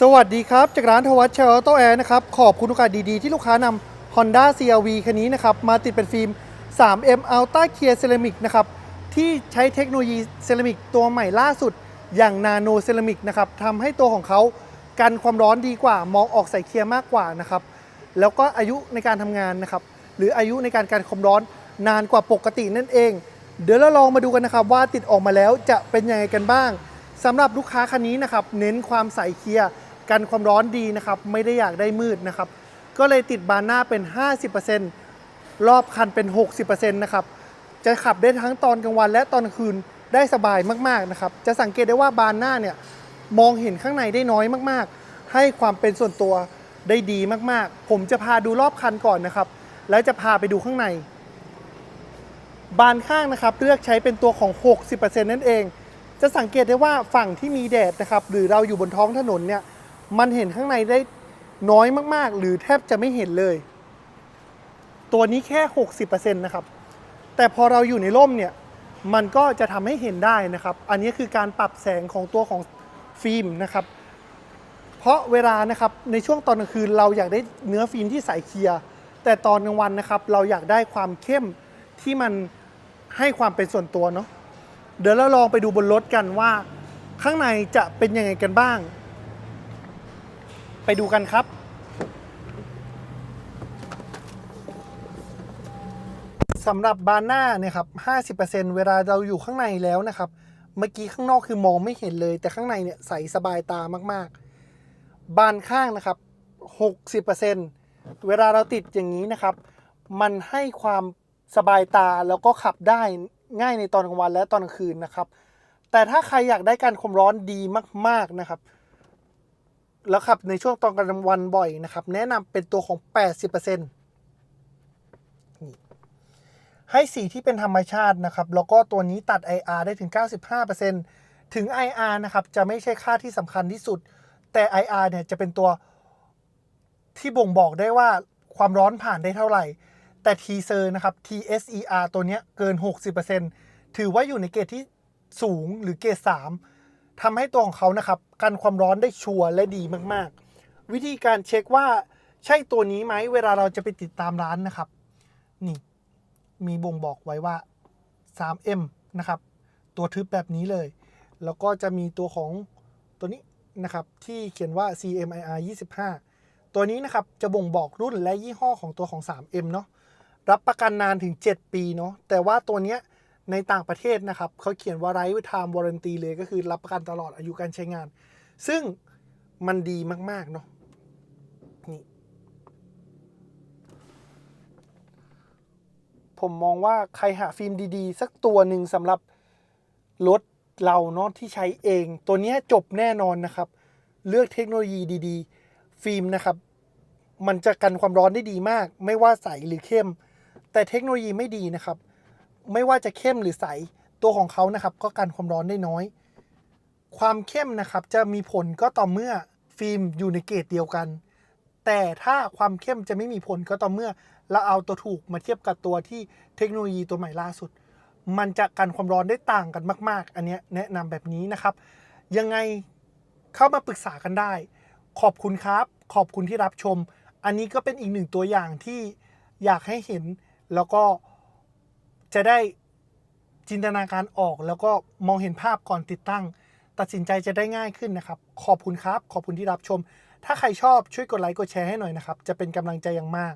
สวัสดีครับ จากร้านทวัชเชลโตแอร์นะครับ ขอบคุณโอกาสดีๆ ที่ลูกค้านำ Honda CRV คันนี้นะครับ มาติดเป็นฟิล์ม 3M Ultra Clear Ceramic นะครับ ที่ใช้เทคโนโลยีเซรามิกตัวใหม่ล่าสุด อย่างนาโนเซรามิกนะครับทำให้ตัวของเขากันความร้อนดีกว่ามองออกใสเคลียร์มากกว่านะครับ แล้วก็อายุในการทำงานนะครับ หรืออายุในการกันความร้อนนานกว่าปกตินั่นเอง เดี๋ยวเราลองมาดูกันนะครับว่าติดออกมาแล้วจะเป็นยังไงกันบ้างสำหรับลูกค้าคันนี้นะครับเน้นความใสเคลียร์ กันความร้อนดีนะครับ ไม่ได้อยากได้มืดนะครับ ก็เลยติดบานหน้าเป็น 50%รอบคันเป็น 60%นะครับจะขับได้ทั้งตอนกลางวันและตอนคืนได้สบายมากๆนะครับ จะสังเกตได้ว่าบานหน้าเนี่ยมองเห็นข้างในได้น้อยมากๆ ให้ความเป็นส่วนตัวได้ดีมากๆ ผมจะพาดูรอบคันก่อนนะครับ แล้วจะพาไปดูข้างใน บานข้างนะครับ เลือกใช้เป็นตัวของ 60%นั่นเอง จะสังเกตได้ว่าฝั่งที่มีแดดนะครับ หรือเราอยู่บนท้องถนนเนี่ย มันเห็นข้างในได้น้อยมากๆ หรือแทบจะไม่เห็นเลย ตัวนี้แค่ 60%นะครับ แต่พอเราอยู่ในร่มเนี่ย มันก็จะทำให้เห็นได้นะครับ อันนี้คือการปรับแสงของตัวของฟิล์มนะครับ เพราะเวลานะครับในช่วงตอนกลางคืนเราอยากได้เนื้อฟิล์มที่ใสเคลียร์แต่ตอนกลางวันนะครับ เราอยากได้ความเข้มที่มันให้ความเป็นส่วนตัวเนาะเดี๋ยวเราลองไปดูบนรถกันว่า ข้างในจะเป็นยังไงกันบ้าง ไปดูกันครับ สำหรับบานหน้าเนี่ยครับ 50%เวลาเราอยู่ข้างในแล้วนะครับ เมื่อกี้ข้างนอกคือมองไม่เห็นเลย แต่ข้างในเนี่ยใสสบายตามากๆ บานข้างนะครับ 60%เวลาเราติดอย่างนี้นะครับ มันให้ความสบายตาแล้วก็ขับได้ง่ายในตอนกลางวันและตอนกลางคืนนะครับ แต่ถ้าใครอยากได้การความร้อนดีมาก ๆนะครับ แล้วขับในช่วงตอนกลางวันบ่อยนะครับ แนะนำเป็นตัวของ 80%ให้สีที่เป็นธรรมชาตินะครับ แล้วก็ตัวนี้ตัด IR ได้ถึง 95%ถึง IR นะครับจะไม่ใช่ค่าที่สำคัญที่สุด แต่ IR เนี่ยจะเป็นตัวที่บ่งบอกได้ว่าความร้อนผ่านได้เท่าไหร่ แต่ t ีเซอร์นะครับ TSER ตัวนี้เกิน 60%ถือว่าอยู่ในเกรดที่สูงหรือเกรด3 ทำให้ตัวของเขานะครับกันความร้อนได้ชัวร์และดีมากๆ วิธีการเช็คว่าใช่ตัวนี้ไหมเวลาเราจะไปติดตามร้านนะครับ นี่ มีบ่งบอกไว้ว่า 3M นะครับ ตัวทึบแบบนี้เลย แล้วก็จะมีตัวของตัวนี้นะครับ ที่เขียนว่า CMIR 25 ตัวนี้นะครับ จะบ่งบอกรุ่นและยี่ห้อของตัวของ 3M เนาะรับประกันนานถึง 7 ปีเนาะแต่ว่าตัวเนี้ย ในต่างประเทศนะครับเขาเขียนว่าไรท์ไทม์วอร์นตีเลยก็คือรับประกันตลอดอายุการใช้งาน ซึ่งมันดีมาก ๆ เนาะนี่ผมมองว่าใครหาฟิล์มดีๆ สักตัวหนึ่งสำหรับรถเราเนาะที่ใช้เอง ตัวนี้จบแน่นอนนะครับ เลือกเทคโนโลยีดีๆ ฟิล์มนะครับ มันจะกันความร้อนได้ดีมาก ไม่ว่าใสหรือเข้ม แต่เทคโนโลยีไม่ดีนะครับ ไม่ว่าจะเข้มหรือใส ตัวของเขานะครับก็กันความร้อนได้น้อย ความเข้มนะครับจะมีผลก็ต่อเมื่อฟิล์มอยู่ในเกรดเดียวกัน แต่ถ้าความเข้มจะไม่มีผลก็ต่อเมื่อเราเอาตัวถูกมาเทียบกับตัวที่เทคโนโลยีตัวใหม่ล่าสุด มันจะกันความร้อนได้ต่างกันมาก ๆ อันนี้แนะนำแบบนี้นะครับ ยังไงเข้ามาปรึกษากันได้ ขอบคุณครับ ขอบคุณที่รับชม อันนี้ก็เป็นอีกหนึ่งตัวอย่างที่อยากให้เห็นแล้วก็ จะได้จินตนาการออกแล้วก็มองเห็นภาพก่อนติดตั้ง ตัดสินใจจะได้ง่ายขึ้นนะครับ ขอบคุณครับ ขอบคุณที่รับชม ถ้าใครชอบช่วยกดไลค์กดแชร์ให้หน่อยนะครับ จะเป็นกำลังใจอย่างมาก